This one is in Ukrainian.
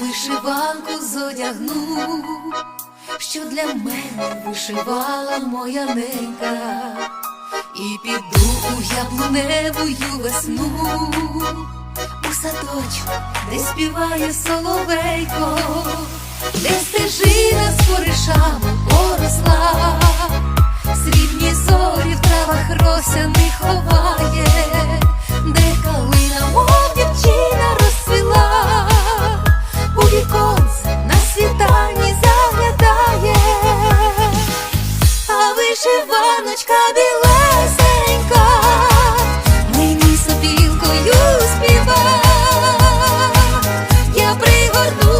вишиванку зодягну, що для мене вишивала моя ненька, і піду у яблуневую весну, у садочку, де співає соловейко, де стежина з коришами поросла, срібні зорі в травах рося не ховає. Білочка білесенька, мені сопілкою співа, я пригорну.